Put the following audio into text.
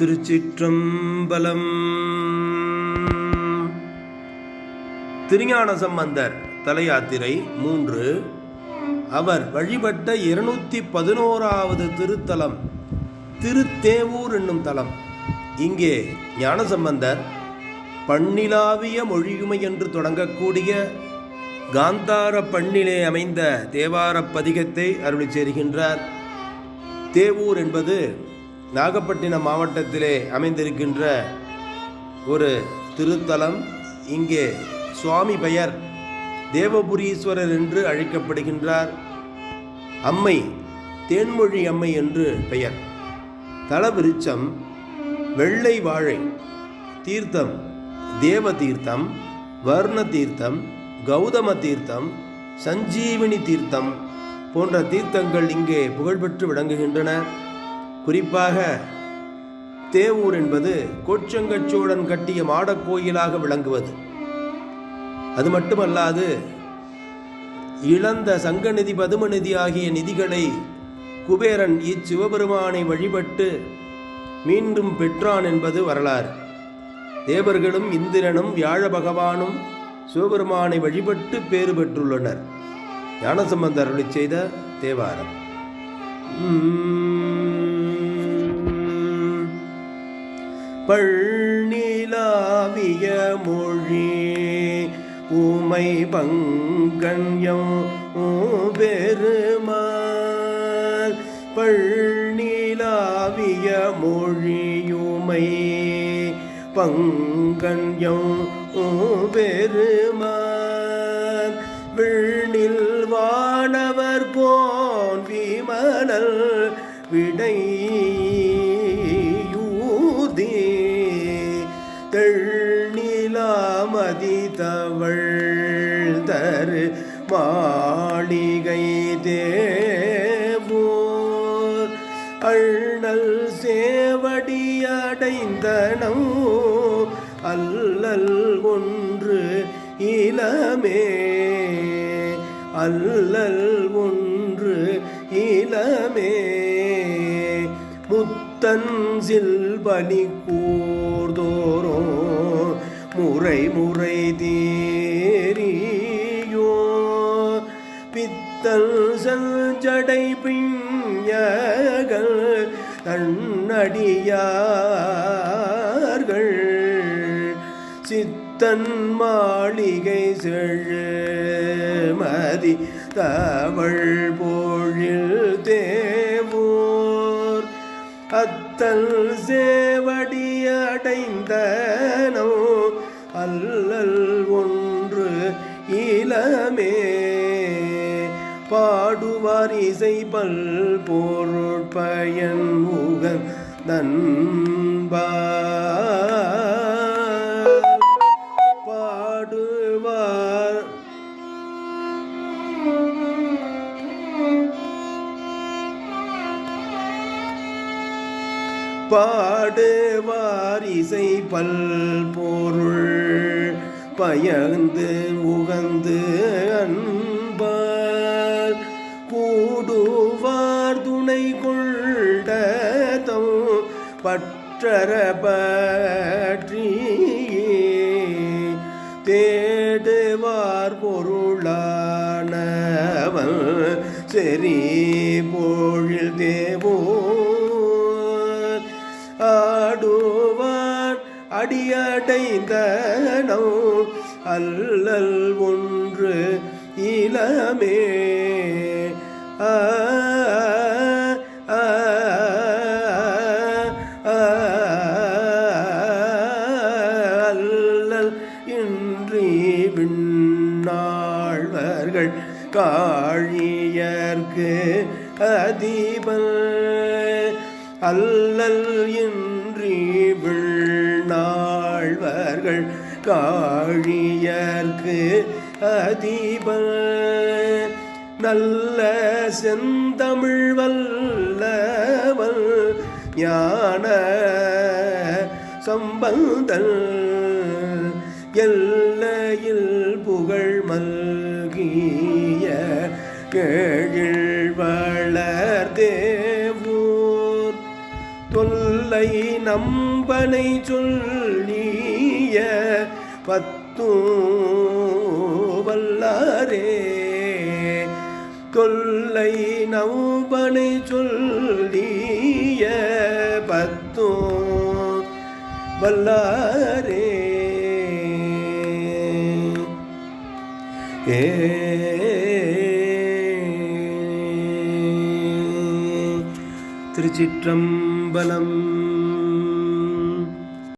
திருச்சிற்றம்பலம். திருஞான சம்பந்தர் தலையாத்திரை மூன்று. அவர் வழிபட்ட இருநூத்தி பதினோராவது திருத்தலம் திருத்தேவூர் என்னும் தலம். இங்கே ஞானசம்பந்தர் பண்ணிலாவிய மொழியுமை என்று தொடங்கக்கூடிய காந்தார பண்ணிலே அமைந்த தேவார பதிகத்தை அருளி சேர்கின்றார். தேவூர் என்பது நாகப்பட்டினம் மாவட்டத்திலே அமைந்திருக்கின்ற ஒரு திருத்தலம் இங்கே சுவாமி பெயர் தேவபுரீஸ்வரர் என்று அழைக்கப்படுகின்றார். அம்மை தேன்மொழி அம்மை என்று பெயர். தலவிருச்சம் வெள்ளை வாழை தீர்த்தம் தேவ தீர்த்தம் வர்ண தீர்த்தம் கௌதம தீர்த்தம் சஞ்சீவினி தீர்த்தம் போன்ற தீர்த்தங்கள் இங்கே புகழ்பெற்று விளங்குகின்றன. குறிப்பாக தேவூர் என்பது கோச்சங்கச்சோழன் கட்டிய மாடக் கோயிலாக விளங்குவது. அது மட்டுமல்லாது இழந்த சங்கநிதி பதுமநிதி ஆகிய நிதிகளை குபேரன் இச்சிவபெருமானை வழிபட்டு மீண்டும் பெற்றான் என்பது வரலாறு. தேவர்களும் இந்திரனும் வியாழ பகவானும் சிவபெருமானை வழிபட்டு பேறு பெற்றுள்ளனர். ஞானசம்பந்தர் அருளிச் செய்த தேவாரம். பள்ளிலாவிய மொழி. உமை பங்கண்யம் பெருமாள் பள்ளிலாவிய மொழியுமை பங்கண்யம் பெருமான் விண்ணில் வானவர் போன் விமலல் விடையூதே மதித்தவள் தரு மாளிகை தேவோர். அண்ணல் சேவடி அல்லல் ஒன்று இளமே. அல்லல் ஒன்று இளமே. முத்தன் சில்பலி கூர்தோரோ முறை முறை தேரியோ பித்தல் சஞ்சடை பிஞ்சகள் தன்னடியார்கள். சித்தன் மாளிகை செழுமதி தவள் போழில் தேவோர். அத்தல் சேவடி அடைந்தனோ அல்லல் ஒன்று இளமே. பாடுவார் இசை பல் பொருட்பயன் முகன் நண்பார். பாடுவார். பாடுவார் இசை பல் பொருள் பயந்து உகந்து அன்பார் கூடுவார் துணை கொண்டதம் பற்றர பற்றியே. தேடுவார் பொருளானவன் செறி பொழில் அடியடைந்தனோ? அல்லல் ஒன்று இளமே. ஆ அல்லல் இன்றி விண்ணாழ்வர்கள் காழியர்க்கு அதிபல். அல்லல் விண்ணாழ்வர்கள் காழியர்க்கு அதிபல் நல்ல செந்தமிழ் வல்லவன் ஞான சம்பந்தன். எல்லையில் புகழ் மல்கிய கேழில் வளர்தேவூர் தொல் தொல்லை நம்பனை சொல்லி சொல்லிய பத்தும் வல்லாரே தொல்லை நம்பனை சொல்லிய பத்தும் வல்லாரே ஏ. திருச்சிற்றம்பலம்